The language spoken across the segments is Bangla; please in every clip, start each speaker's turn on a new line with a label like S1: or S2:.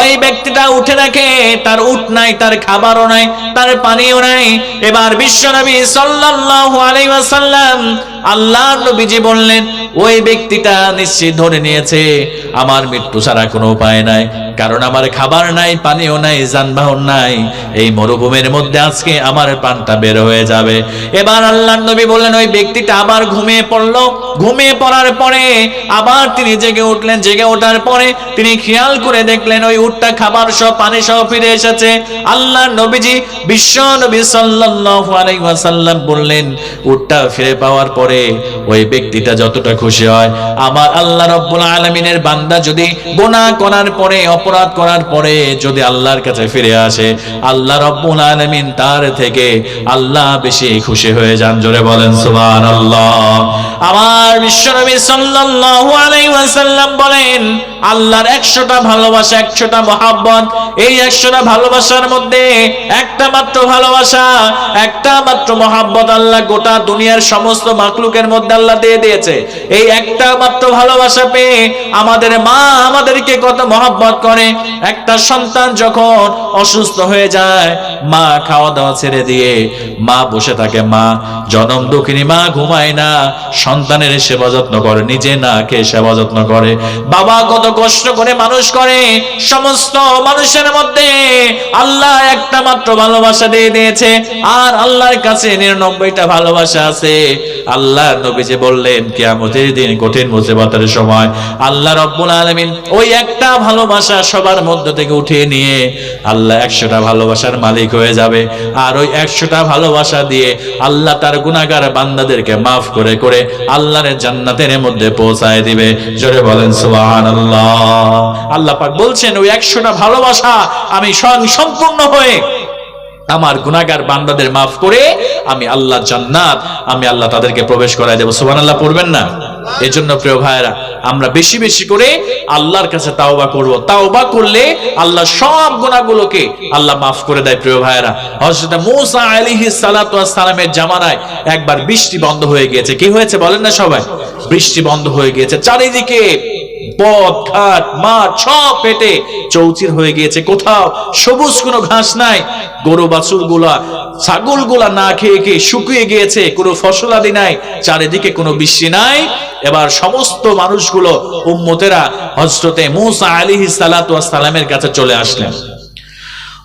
S1: ওই ব্যক্তিটা উঠে তার উঠ নাই, তার খাবারও নাই, তার পানিও নাই। এবার নবীজি বললেন, ওই ব্যক্তিটা নিশ্চিত ধরে নিয়েছে, আমার মৃত্যু ছাড়া কোনো উপায় নাই, কারণ আমার খাবার নাই, পানিও নাই, যানবাহন নাই। এই মরুভূমির মধ্যে আজকে আমার প্রাণটা বের হয়ে যাবে। এবার আল্লাহ নবী বললেন, ওই ব্যক্তিটা আবার ঘুমিয়ে পড়ল। ঘুমিয়ে পড়ার পরে আবার তিনি জেগে উঠলেন। জেগে ওঠার পরে তিনি খেয়াল করে দেখলেন, ওই উটটা খাবার সহ, পানি সহ ফিরে এসেছে। আল্লাহ নবীজি বিশ্ব নবী সাল্লাল্লাহু আলাইহি ওয়াসাল্লাম বললেন, উটটা ফিরে পাওয়ার পরে ওই ব্যক্তিটা যতটা খুশি হয়। আমার আল্লাহ রব্বুল আলামিনের বান্দা যদি গুনাহ করার পরে, অপরাধ করার পরে যদি আল্লাহর কাছে ফিরে আসে, আল্লাহ রব্বুল আলামিন তার থেকে আল্লাহ বেশি খুশি হয়ে যান। জোরে বলেন, সুবহানাল্লাহ। আমার বিশ্বনবী সাল্লাল্লাহু আলাইহি ওয়াসাল্লাম বলেন, আল্লাহর 100টা ভালোবাসা 100টা মহাব্বত, এই 100টা ভালোবাসার মধ্যে একটা মাত্র ভালোবাসা, একটা মাত্র মহাব্বত আল্লাহ গোটা দুনিয়ার সমস্ত মাকলুকের মধ্যে আল্লাহ দিয়ে দিয়েছে। এই একটা মাত্র ভালোবাসা পেয়ে আমাদের মা আমাদেরকে কত মহাব্বত করে। একটা সন্তান যখন অসুস্থ হয়ে যায়, মা খাওয়া দাওয়া ছেড়ে দিয়ে মা বসে থাকে, মা, জনম দুঃখিনী, মা ঘুমায় না। সন্তানের সেবা যত্ন করে, নিজে না খেয়ে সেবা যত্ন করে। বাবা কত কষ্ট করে মানুষ করে। সমস্ত মানুষের মধ্যে আল্লাহ একটা মাত্র ভালোবাসা দিয়ে দিয়েছে। আর আল্লাহর কাছে নিরানব্বইটা ভালোবাসা আছে। আল্লাহ নবীজি বললেন, কিয়ামতের দিন কঠিন মুসিবতের সময় আল্লাহ রব্বুল আলামিন ওই একটা ভালোবাসা সবার মধ্য থেকে উঠিয়ে নিয়ে আল্লাহ একশোটা ভালোবাসার মালিক হয়ে যাবে। আর ওই একশোটা ভালোবাসা দিয়ে আল্লাহ তার গুনাহগার বান্দাদেরকে মাফ করে করে আল্লাহর জান্নাতের মধ্যে পৌঁছায় দিবে। জোরে বলেন, সুবহানাল্লাহ। আল্লাহ পাক বলছেন, ওই একশোটা ভালোবাসা আমি স্বয়ং সম্পূর্ণ হয়ে আমার গুনাহগার বান্দাদের মাফ করে আমি আল্লাহ জান্নাত, আমি আল্লাহ তাদেরকে প্রবেশ করায় দেবো। সুবহানাল্লাহ, পড়বেন না? এজন্য প্রিয় ভাইরা আমরা বেশি বেশি করে আল্লাহর কাছে তাওবা করব। তাওবা করলে আল্লাহ সব গুনাহগুলোকে আল্লাহ মাফ করে দেয় প্রিয় ভাইরা হযরত মূসা আলাইহিস সালাতু ওয়াস সালামের জামানায় একবার বৃষ্টি বন্ধ হয়ে গিয়েছে। কি হয়েছে বলেন না সবাই? বৃষ্টি বন্ধ হয়ে গিয়েছে। চারিদিকে পথ, ঘাট, মাঠ, সব পেটে চৌচির হয়ে গিয়েছে। কোথাও সবুজ কোনো ঘাস নাই। গরু বাছুরগুলা ছাগলগুলা না খেয়ে খেয়ে শুকিয়ে গিয়েছে। কোনো ফসলাদি নাই, চারিদিকে কোনো বৃষ্টি নাই। এবার সমস্ত মানুষগুলো, উম্মতেরা হজরতে মুসা আলী সালামের কাছে চলে আসলেন।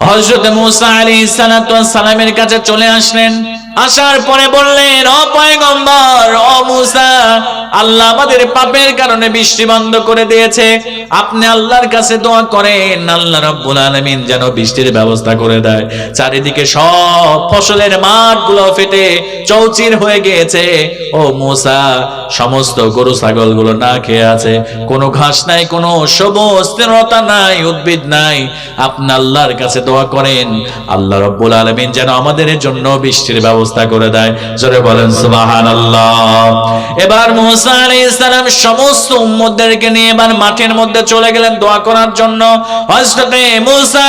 S1: হজরতে মুসা আলী সালামের কাছে চলে আসলেন। আসার পরে বললেন, ও পয়গম্বর, ও মুসা, আল্লাহ আমাদের পাপের কারণে বৃষ্টি বন্ধ করে দিয়েছে। আপনি আল্লাহর কাছে দোয়া করেন, আল্লাহ রাব্বুল আলামিন যেন বৃষ্টির ব্যবস্থা করে দেয়। চারিদিকে সব ফসলের মাঠগুলো ফেটে চৌচির হয়ে গিয়েছে। ও মুসা, সমস্ত গরু ছাগলগুলো না খেয়ে আছে। কোনো ঘাস নাই, কোনো সবুজ স্থিরতা নাই, উদ্ভিদ নাই। আপনি আল্লাহর কাছে দোয়া করেন, আল্লাহ রব্বুল আলমিন যেন আমাদের জন্য বৃষ্টির ব্যবস্থা করে দেয়। জোরে বলেন সুবাহান এবার মুসা আলাইহিস সালাম সমস্ত উম্মতদেরকে নিয়ে এবার মাঠের মধ্যে চলে গেলেন দোয়া করার জন্য। হযরতে মুসা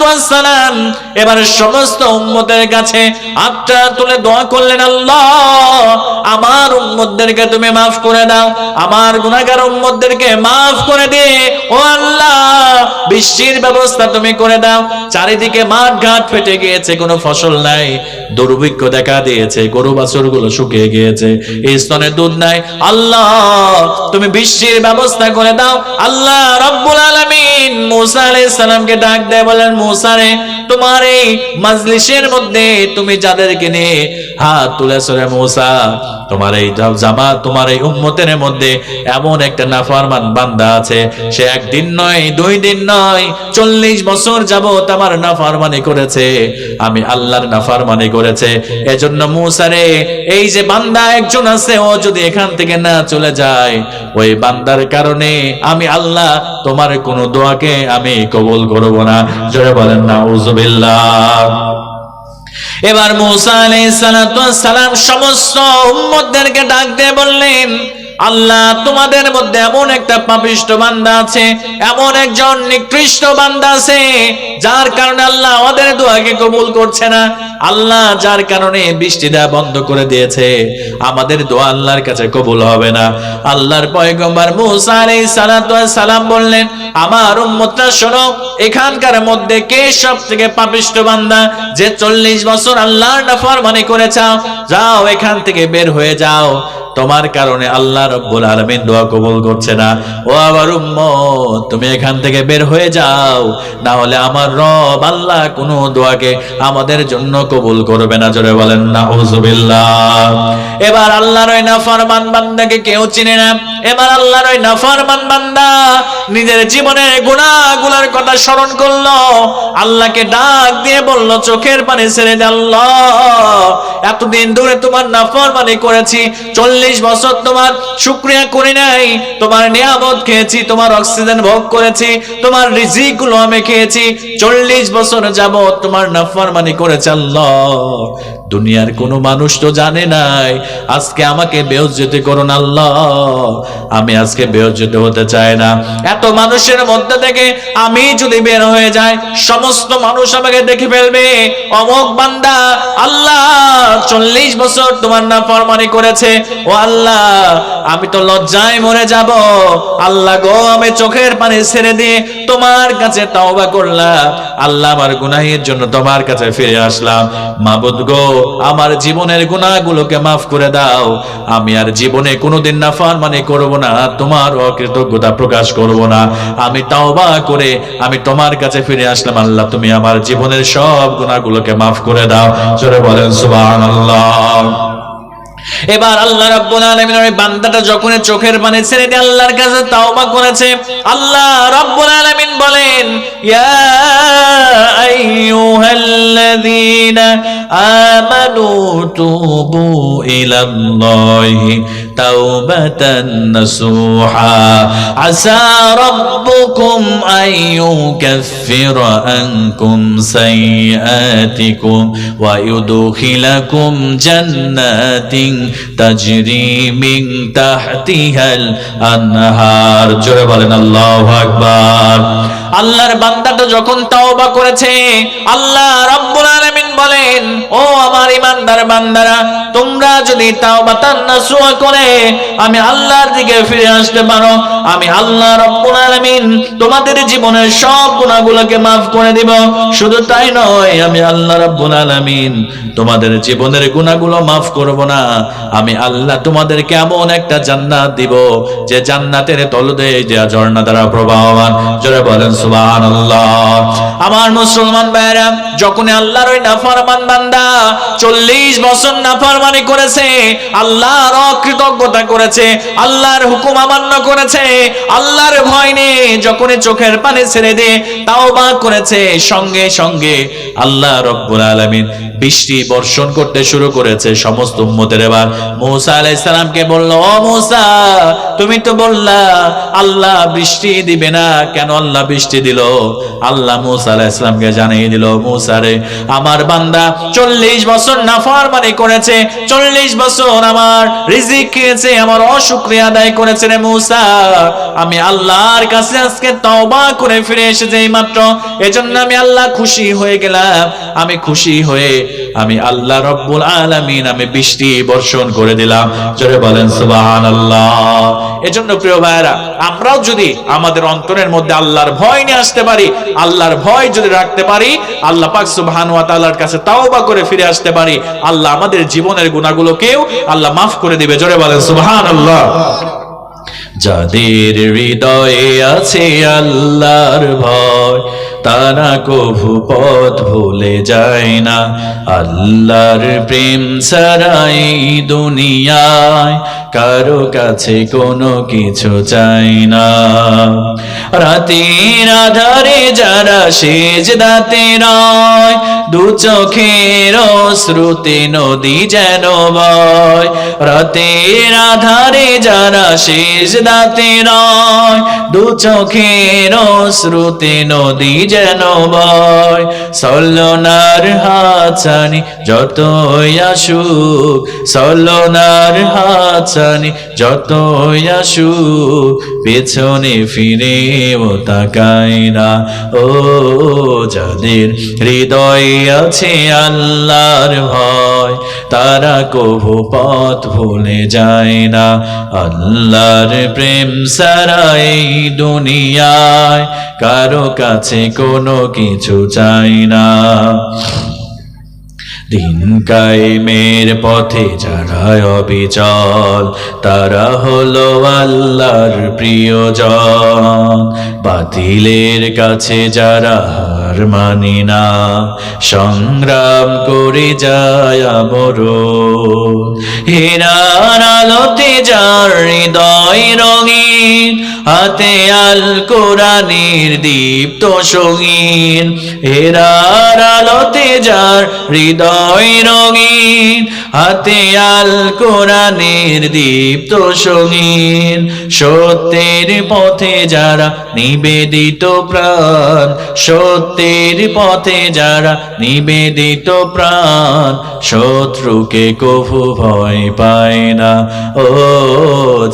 S1: ওয়াস সালাম এবার সমস্ত উম্মতের কাছে হাতটা তুলে দোয়া করলেন, আল্লাহ, আমার উম্মতদেরকে তুমি মাফ করে দাও। আমার গুনাহগার উম্মতদেরকে মাফ করে দিয়ে ও আল্লাহ, বৃষ্টির ব্যবস্থা তুমি করে দাও। চারিদিকে মাঠ ঘাট ফেটে গিয়েছে, কোনো ফসল নাই। দুর্ভিক্ষ দেখা দিয়েছে, গরু বাছুরগুলো শুকিয়ে গিয়েছে। এই স্তনে দুধ নাই। আল্লাহ, তুমি বৃষ্টির ব্যবস্থা করে দাও। আল্লাহ রব্বুল আলামিন মুসা আলাইহিস সালামকে ডাক দেয়, বলেন, মুসা রে তোমার এই মাজলিসের মধ্যে তুমি যাদেরকে নিয়ে হাত তুলেছো রে মুসা, তোমার এই জামা তোমার এই উম্মতের মধ্যে এমন একটা নাফরমান বান্দা আছে, সে একদিন নয়, দুই দিন নয়, চল্লিশ বছর যাবত আমার নাফরমানি করেছে, আমি আল্লাহর নাফরমানি করেছে। এজন্য মুসারে এই যে বান্দা একজন আছে, ও যদি এখান থেকে না চলে যায়, ওই বান্দার কারণে আমি আল্লাহ তোমার কোনো দোয়াকে আমি কবুল করব না। জোরে বলেন না এবার সালাম সমস্ত উম্মতদেরকে ডাক দিয়ে বললেন, আল্লাহ, তোমাদের মধ্যে এমন একটা পাপিষ্ট বান্দা আছে, এমন একজন নিকৃষ্ট বান্দা আছে, যার কারণে আল্লাহ আমাদের দোয়াকে কবুল করছে না। আল্লাহ যার কারণে বৃষ্টি দেওয়া বন্ধ করে দিয়েছে, আমাদের দোয়া আল্লাহর কাছে কবুল হবে না। আল্লাহর পয়গম্বর মুসা আলাইহিস সালাতু সালাম বললেন, আমার উম্মতরা শোনো, এখানকার মধ্যে কে সব থেকে পাপিষ্ট বান্দা যে চল্লিশ বছর আল্লাহর নাফরমানি করেছ? যাও এখান থেকে বের হয়ে যাও। তোমার কারণে আল্লাহ রব্বুল আলমিন দোয়া কবুল করছে না। ও আবার উম্মত, তুমি এখান থেকে বের হয়ে যাও। না হলে আমার রব আল্লাহ কোন দোয়াকে আমাদের জন্য কবুল করবে না, জোরে বলেন না হুজুবিল্লাহ এবার আল্লাহর ওই নাফরমান বান্দাকে কেউ চিনে না। এবার আল্লাহর ওই নাফরমান বান্দা নিজের জীবনের গুনাহগুলোর কথা স্মরণ করল। আল্লাহকে ডাক দিয়ে বলল, চোখের পানি ছেড়ে আল্লাহ। এতদিন ধরে তোমার নাফরমানি করেছি, চল্লিশ বছর তোমার শুক্রিয়া করি নাই। তোমার নিয়ামত খেয়েছি, তোমার অক্সিজেন ভোগ করেছি, তোমার রিজিকগুলো আমি খেয়েছি। চল্লিশ বছর যাবত তোমার নাফরমানি করেছে আল্লাহ। Allah দুনিয়ার কোনো মানুষ তো জানে নাই। আজকে আমাকে বেউজ্জত করুন আল্লাহ। আমি আজকে বেউজ্জত হতে চাই না। এত মানুষের মধ্যে থেকে আমি যদি বের হয়ে যাই, সমস্ত মানুষ আমাকে দেখে ফেলবে। অমক বান্দা, আল্লাহ, চল্লিশ বছর তোমার না ফরমানি করেছে। ও আল্লাহ, আমি তো লজ্জায় মরে যাব। আল্লাহ গো, আমি চোখের পানি ছেড়ে দিয়ে তোমার কাছে তওবা করলাম। আল্লাহ আমার গুনাহের জন্য তোমার কাছে ফিরে আসলাম। মাবুদ গো আমার জীবনের গুণাগুলোকে মাফ করে দাও। আমি আর জীবনে কোনোদিন না ফারমানি করব না, তোমার অকৃতজ্ঞতা প্রকাশ করব না। আমি তাওবা করে আমি তোমার কাছে ফিরে আসলাম, আল্লাহ তুমি আমার জীবনের সব গুনাহগুলোকে মাফ করে দাও। জোরে বলেন, সুবহানাল্লাহ। এবার আল্লাহ রাব্বুল আলামিন ওই বান্দাটা যখন চোখের পানি ছেড়ে দিয়ে আল্লাহর কাছে তাওবা করেছে, আল্লাহ রাব্বুল আলামিন বলেন, ইয়া আইয়ুহাল্লাযীনা আমানু তুবু ইলাল্লাহি নাসুহা। আসা রাব্বুকুম আন ইউকাফিরা আনকুম সাইয়্যাতিকুম ওয়া ইউদখিলাকুম জান্নাতিন তাজরি মিন তাহতিহাল আনহার। জোরে বলেন, আল্লাহু আল্লাহর বান্দাটা যখন তাওবা করেছে, আল্লাহ রাব্বুল আলামিন বলেন, ও আমার ইমানদার বান্দারা, তোমরা যদি তাওবাতান নাসুয়া করে আমি আল্লাহর দিকে ফিরে আসতে পারো। আমি আল্লাহ রাব্বুল আলামিন তোমাদের জীবনের সব গুনাহগুলোকে maaf করে দিব। শুধু তাই নয়, আমি আল্লাহ রাব্বুল আলামিন তোমাদের জীবনের গুনাহগুলো maaf করব না। আমি আল্লাহ তোমাদেরকে এমন একটা জান্নাত দিব, যে জান্নাতের তলদে যে ঝর্ণা দ্বারা প্রবাহমান। জোরে বলেন, সুবহানাল্লাহ। আমার মুসলমান ভাইরা যখন আল্লাহর ওই নাফরমান বান্দা চল্লিশ বছর নাফরমানি করেছে, আল্লাহর অকৃতজ্ঞতা করেছে, আল্লাহর হুকুম অমান্য করেছে, আল্লাহর ভয় নেই যখনই চোখের পানি ছেড়ে দিয়ে তাওবা করেছে, সঙ্গে সঙ্গে আল্লাহ রব্বুল আলামিন বৃষ্টি বর্ষণ করতে শুরু করেছে সমস্ত উম্মতের এবার। মূসা আলাইহিস সালামকে বলল, ও মূসা, তুমি তো বললা, আল্লাহ বৃষ্টি দিবে না, কেন আল্লাহ বৃষ্টি দিল? আল্লাহ মূসা আলাইহিস সালামকে জানিয়ে দিল, মূসা রে, আমার বান্দা চল্লিশ বছর নাফরমানি করেছে, চল্লিশ বছর আমার রিজিক খেয়েছে আমার অশুক্রিয়া আদায় করেছে রে মূসা। আমি আল্লাহর কাছে আজকে তওবা করে ফিরে এসেছে এই মাত্র এজন্য আমি আল্লাহ খুশি হয়ে গেলাম। আমি খুশি হয়ে আমি আল্লাহ রব্বুল আলামিন আমি বৃষ্টি বর্ষণ করে দিলাম। জোরে বলেন, সুবহানাল্লাহ। এজন্য প্রিয় ভাইরা আমরাও যদি আমাদের অন্তরের মধ্যে আল্লাহর ভয় নিয়ে আসতে পারি, আল্লাহর ভয় যদি রাখতে পারি, আল্লাহ পাক সুবহান ওয়া তাআলার কাছে তাওবা করে ফিরে আসতে পারি, আল্লাহ আমাদের জীবনের গুনাহগুলোকেও আল্লাহ মাফ করে দিবে। জোরে বলেন, সুবহানাল্লাহ। যাদের হৃদয়ে আছে আল্লাহর ভয় তারা কভু পথ ভুলে যায় না। আল্লাহর প্রেম সারাই দুনিয়ায় কারও কাছে কোনো কিছু চাই না। রাতের আধারে যারা সেজ দাতে রয় দু চোখের শ্রুতি নদী যেন বয়। রাতের আধারে যারা শেষ দাতে রয় দু চোখের শ্রুতি নদী যেন বয় সলনার হাছানি যতই আসুক, সলনার হাছানি যতই আসুক, পেছনে ফিরেও তাকাই না। ও যাদের হৃদয় আছে আল্লাহর ভয়, তারা কভু পথ ভুলে যায় না। আল্লাহর প্রেম সারা এই দুনিয়ায়, কারও কাছে কোনো কিছু চাই না। দিন কায়েমের পথে যারা অবিচল, তারা হলো আল্লাহর প্রিয়জন। বাতিলের কাছে যারা হার মানি না, সংগ্রাম করে যায় আমর হেরার আলোতে যার হৃদয় রঙিন হাতে আল কোরআনের দীপ্ত সঙ্গীন হেরার আলোতে যার হৃদয় রঙিন, হাতে আল কোরআনের দীপ্ত সঙ্গীন সত্যের পথে যারা নিবেদিত প্রাণ, সত্যের পথে যারা নিবেদিত প্রাণ, শত্রুকে কভু ভয় পায় না। ও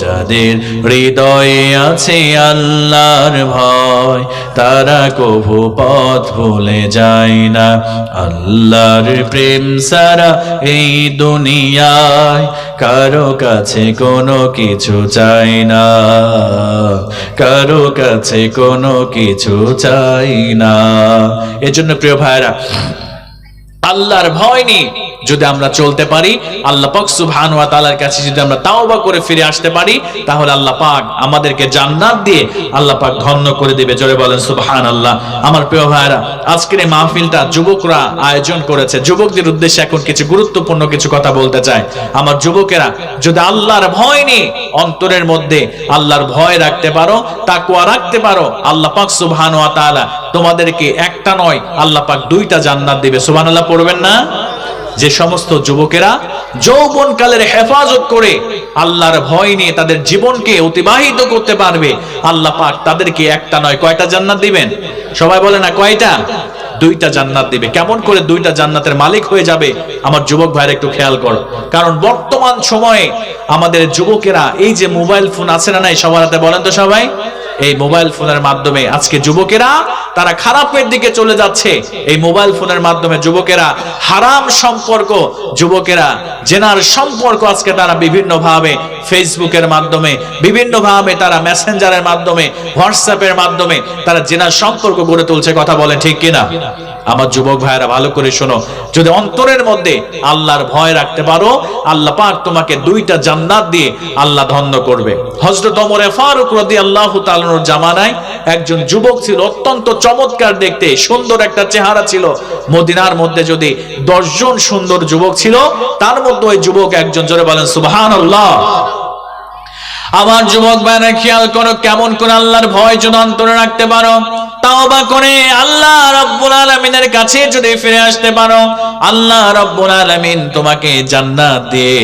S1: যাদের হৃদয়ে আছে আল্লাহর ভয়, তারা কভু পথ ভুলে যায় না। আল্লাহর প্রেম সারা এই দুনিয়ায়, কারও কাছে কোনো কিছু চাই না। কারও কাছে কোনো কিছু চাই না। এজন্য প্রিয় ভাইরা আল্লাহর ভয় নিয়ে যদি আমরা চলতে পারি, আল্লাহ পাক সুবহান ওয়া তাআলার কাছে যদি আমরা তাওবা করে ফিরে আসতে পারি, তাহলে আল্লাহ পাক আমাদেরকে জান্নাত দিয়ে আল্লাহ পাক ধন্য করে দিবে। জোরে বলেন সুবহান আল্লাহ আমার প্রিয় ভাইরা আজকের এই মাহফিলটা যুবকরা আয়োজন করেছে। যুবকদের উদ্দেশ্যে এখন কিছু গুরুত্বপূর্ণ কিছু কথা বলতে চাই। আমার যুবকেরা, যদি আল্লাহর ভয় নিয়ে অন্তরের মধ্যে আল্লাহর ভয় রাখতে পারো, তাকওয়া রাখতে পারো, আল্লাহ পাক সুবহান ওয়া তাআলা তোমাদেরকে একটা নয়, আল্লাহ পাক দুইটা জান্নাত দিবে। সুবহানাল্লাহ, পড়বেন না? যে সমস্ত যুবকেরা যৌবন কালের হেফাজত করে আল্লাহর ভয় নিয়ে তাদের জীবনকে অতিবাহিত করতে পারবে, আল্লাহ পাক তাদেরকে একটা নয়, কয়টা জান্নাত দিবেন? সবাই বলে না, কয়টা? দুইটা জান্নাত দিবে। কেমন করে দুইটা জান্নাতের মালিক হয়ে যাবে? আমার যুবক ভাইয়ের একটু খেয়াল করো। কারণ বর্তমান সময়ে আমাদের যুবকেরা, এই যে মোবাইল ফোন আছে না নাই, সবার হাতে বলেন তো সবাই। এই মোবাইল ফোনের মাধ্যমে আজকে যুবকেরা, তারা খারাপের দিকে চলে যাচ্ছে। এই মোবাইল ফোনের মাধ্যমে যুবকেরা, হারাম সম্পর্ক, যুবকেরা, জেনার সম্পর্ক আজকে তারা বিভিন্নভাবে ফেসবুকের মাধ্যমে, বিভিন্নভাবে তারা মেসেঞ্জারের মাধ্যমে, হোয়াটসঅ্যাপের মাধ্যমে তারা জেনার সম্পর্ক গড়ে তুলছে, কথা বলে ঠিক কিনা? আমার যুবক ভাইয়েরা, ভালো করে শোনো। যদি অন্তরের মধ্যে আল্লাহর ভয় রাখতে পারো, আল্লাহ পাক তোমাকে দুইটা জান্নাত দিয়ে আল্লাহ ধন্য করবে। হযরত ওমরে ফারুক রাদিয়াল্লাহু তাআলার জামানায় একজন যুবক ছিল, অত্যন্ত চমৎকার দেখতে, সুন্দর একটা চেহারা ছিল। মদিনার মধ্যে যদি দশজন সুন্দর যুবক ছিল, তার মধ্যে ওই যুবক একজন, জোরে বলেন, সুবহানাল্লাহ। আমার যুবক ভাইরা খেয়াল করো কেমন করে আল্লাহর ভয় যেন অন্তরে রাখতে পারো। তাওবা করে আল্লাহ রব্বুল আলামিনের কাছে যদি ফিরে আসতে পারো, আল্লাহ রব্বুল আলামিন তোমাকে জান্নাত দিয়ে,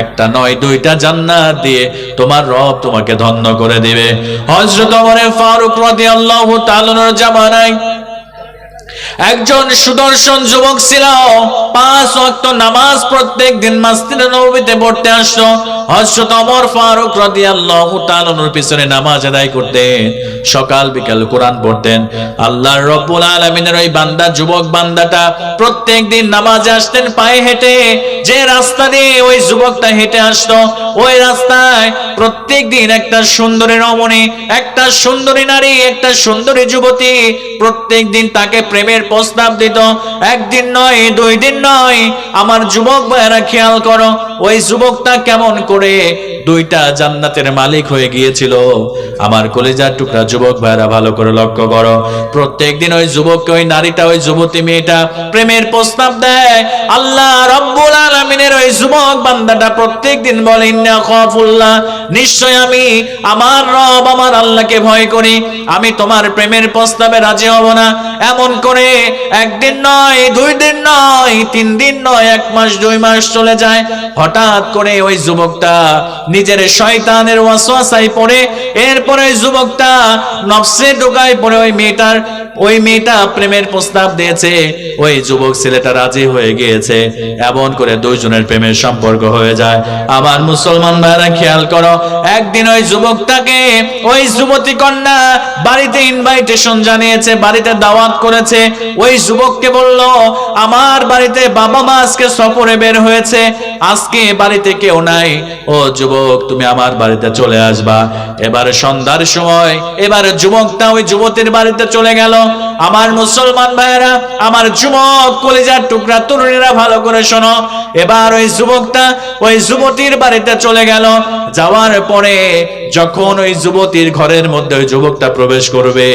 S1: একটা নয়, দুইটা জান্নাত দিয়ে তোমার রব তোমাকে ধন্য করে দিবে। হযরত ওমর ফারুক রাদিয়াল্লাহু তাআলার জামানায় একজন সুদর্শন যুবক ছিল। পাঁচ ওয়াক্ত নামাজ প্রত্যেক দিন মসজিদে নববীতে পড়তে আসতো। হযরত ওমর ফারুক রাদিয়াল্লাহু তাআলার পিছনে নামাজ আদায় করতেন। সকাল বিকাল কোরআন পড়তেন। আল্লাহর রব্বুল আলামিনের ওই বান্দা, যুবক বান্দাটা প্রত্যেক দিন নামাজে আসতেন, পায়ে হেঁটে। যে রাস্তা দিয়ে ওই যুবকটা হেঁটে আসতো, ওই রাস্তায় প্রত্যেক দিন একটা সুন্দরী রমণী, একটা সুন্দরী নারী, একটা সুন্দরী যুবতী প্রত্যেক দিন তাকে প্রেমের প্রস্তাব দিত, একদিন নয়, দুই দিন নয়, আমার যুবক ভাইয়েরা খেয়াল করো, ওই যুবকটা কেমন করে দুইটা জান্নাতের মালিক হয়ে গিয়েছিল। আমার কলেজার টুকরা যুবক ভাইরা ভালো করে লক্ষ্য করো প্রত্যেক দিন ওই যুবককে, ওই নারীটা, ওই যুবতী মেয়েটা প্রেমের প্রস্তাব দেয়। আল্লাহ রব্বুল আলামিনের ওই যুবক বান্দাটা প্রত্যেক দিন বলে, ইন্না খাফুল্লাহ, নিশ্চয় আমি আমার রব, আমার আল্লাহকে ভয় করি, আমি তোমার প্রেমের প্রস্তাবে রাজি হব না। এমন করে একদিন নয়, দুই দিন নয়, তিন দিন নয়, এক মাস, দুই মাস চলে যায়। হঠাৎ করে ওই যুবকটা নিজের শয়তানের ওয়াসওয়াসায় পড়ে। এরপরে ওই যুবকটা নফসে ঢোকায় পড়ে ওই মেয়েটার, ওই মেয়েটা প্রেমের প্রস্তাব দিয়েছে। ওই যুবক ছেলেটা রাজি হয়ে গিয়েছে। এমন করে দুইজনের প্রেমের সম্পর্ক হয়ে যায়। আমার মুসলমান ভাইরা, খেয়াল করো, একদিন ওই যুবকটাকে ওই যুবতী কন্যা বাড়িতে ইনভাইটেশন জানিয়েছে, বাড়িতে দাওয়াত করেছে। ওই যুবককে বলল, আমার বাড়িতে বাবা মা আজকে সফরে বের হয়েছে। আজকে বাড়িতে কেউ নাই। ও যুবক, তুমি আমার বাড়িতে চলে আসবা। এবার সন্ধ্যার সময়, এবার যুবকটা ওই যুবতীর বাড়িতে চলে গেল। আমার মুসলমান ভাইয়েরা, আমার যুবক কলিজার টুকরা তরুণীরা ভালো করে শোনো। এবার ওই যুবকটা ওই যুবতীর বাড়িতে চলে গেল। যাওয়ার পরে যখন ওই যুবতীর ঘরের মধ্যে ওই যুবকটা প্রবেশ করবে,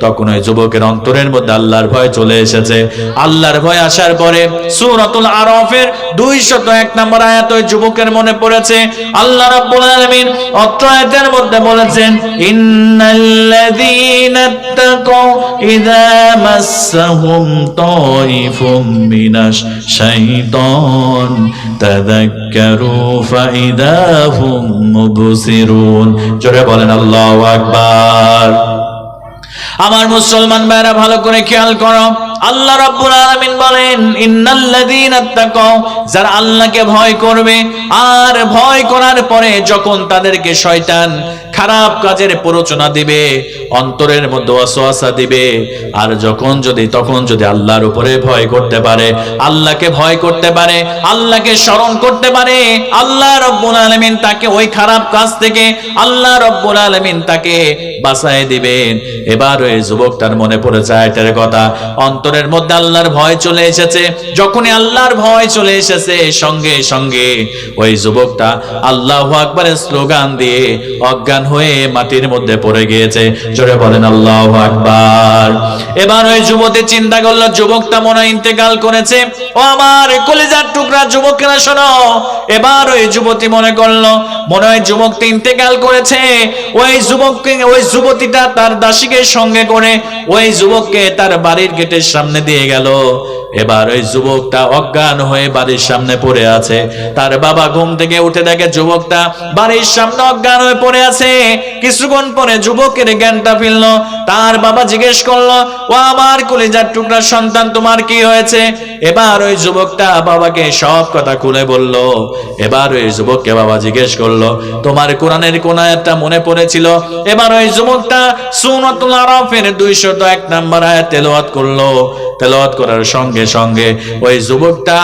S1: তখন ওই যুবকের অন্তরের মধ্যে আল্লাহর ভয় চলে এসেছে। আল্লাহর ভয় আসার পরে সূরাতুল আরাফের 201 নম্বর আয়াত ওই যুবকের মনে পড়েছে। আল্লাহ রাব্বুল আলামিন অত্র আয়াতের মধ্যে বলেছেন, ইন্নাল্লাযীনা তাকাও ইযা মাসসাহুম তাইফুম মিনাশ শাইতান, তাযাক্কারু ফাইদা হুম মুবসিরুন। জোরে বলেন, আল্লাহু আকবার। আমার মুসলমান ভাইরা ভালো করে খেয়াল করো। আল্লাহ রাব্বুল আলামিন বলেন, ইন্নাল্লাযীনা তাকাও যারা আল্লাহকে ভয় করবে, আর ভয় করার পরে যখন তাদেরকে শয়তান খারাপ কাজের প্ররোচনা দিবে, অন্তরের মধ্যে ওয়াসওয়াসা দিবে, আর যখন যদি, তখন যদি আল্লাহর উপরে ভয় করতে পারে, আল্লাহকে ভয় করতে পারে, আল্লাহকে স্মরণ করতে পারে, আল্লাহ রব্বুল আলামিন তাকে ওই খারাপ কাজ থেকে, আল্লাহ রব্বুল আলামিন তাকে বাঁচায় দিবেন। এবার ওই যুবকটার মনে পড়েছে আয়টার কথা অন্তরের মধ্যে আল্লাহর ভয় চলে এসেছে। যখনই আল্লাহর ভয় চলে এসেছে, সঙ্গে সঙ্গে ওই যুবকটা আল্লাহু আকবারের স্লোগান দিয়ে অজ্ঞান হয়ে মাটির মধ্যে পড়ে গিয়েছে। জোরে বলেন, আল্লাহু আকবার। এবার ওই যুবতী চিন্তা করল, যুবকটা মনে ইন্তেকাল করেছে। ও আমার কলিজার টুকরা, যুবকেরা শোনো। এবার ওই যুবতী মনে করল, মনে হয় যুবকটা ইন্তেকাল করেছে। ওই যুবককে, ওই যুবতীটা তার দাসীকে সঙ্গে করে, ওই যুবককে তার বাড়ির গেটের সামনে দিয়ে গেল। এবার ওই যুবকটা অজ্ঞান হয়ে বাড়ির সামনে পড়ে আছে। তার বাবা ঘুম থেকে উঠে দেখে যুবকটা বাড়ির সামনে অজ্ঞান হয়ে পড়ে আছে। কিছুক্ষণ পরে যুবকের জ্ঞানটা ফিরল। তার বাবা জিজ্ঞেস করল, ও আমার কলিজার টুকরা সন্তান, তোমার কি হয়েছে? এবার ওই যুবকটা বাবাকে সব কথা খুলে বলল। এবার ওই যুবককে বাবা জিজ্ঞেস করল, তোমার কোরআনের কোন আয়াতটা মনে পড়েছিল? এবার ওই যুবকটা সুনাতুল আরাফের 201 নাম্বার আয়াত তেলাওয়াত করল। তেলাওয়াত করার সঙ্গে সঙ্গে ওই যুবকটা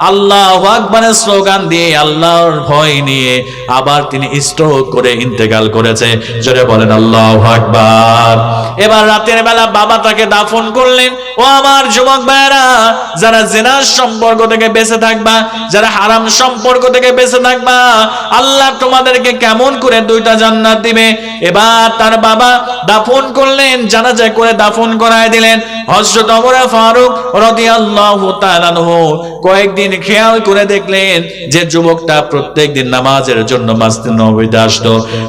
S1: আল্লাহু আকবারের স্লোগান দিয়ে আল্লাহর ভয় নিয়ে আবার তিনি স্ট্রোক করে ইন্তেকাল করেছে। জোরে বলেন, আল্লাহু আকবার। এবার রাতের বেলা বাবা তাকে দাফন করলেন। ও আমার যুবক ভাইরা যারা জেনার সম্পর্ক থেকে বেঁচে থাকবা, যারা হারাম সম্পর্ক থেকে বেঁচে থাকবা, আল্লাহ তোমাদেরকে কেমন করে দুইটা জান্নাত দিবে? এবার তার বাবা দাফন করলেন জানাজা করে দাফন করায় দিলেন। হযরত ফারুক রাদিয়াল্লাহু তাআলা কয়েকদিন খেয়াল করে দেখলেন যে যুবকটা প্রত্যেকদিন নামাজের জন্য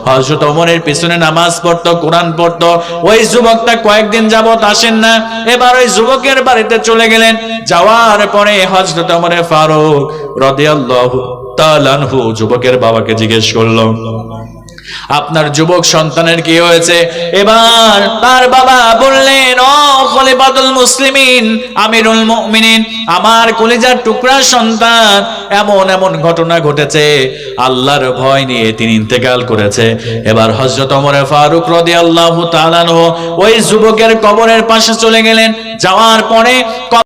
S1: হযরত ওমরের পিছনে নামাজ পড়তো, কোরআন পড়তো। ওই যুবকটা কয়েকদিন যাবত আসেন না। এবার ওই যুবকের বাড়িতে চলে গেলেন। যাওয়ার পরে হযরত ওমর ফারুক রাদিয়াল্লাহু তাআলা যুবকের বাবাকে জিজ্ঞেস করল আপনার যুবক সন্তানের কি হয়েছে? এবার তার বাবা বললেন, ও খলিফাতুল মুসলিমিন, আমিরুল মুমিনিন, আমার কলিজার টুকরা সন্তান, এমন এমন ঘটনা ঘটেছে। আল্লাহর ভয় নিয়ে তিনি ইন্তেকাল করেছে। এবার হযরত ওমর ফারুক রাদিয়াল্লাহু তাআলা ওই যুবকের কবরের পাশে চলে গেলেন। যাওয়ার পরে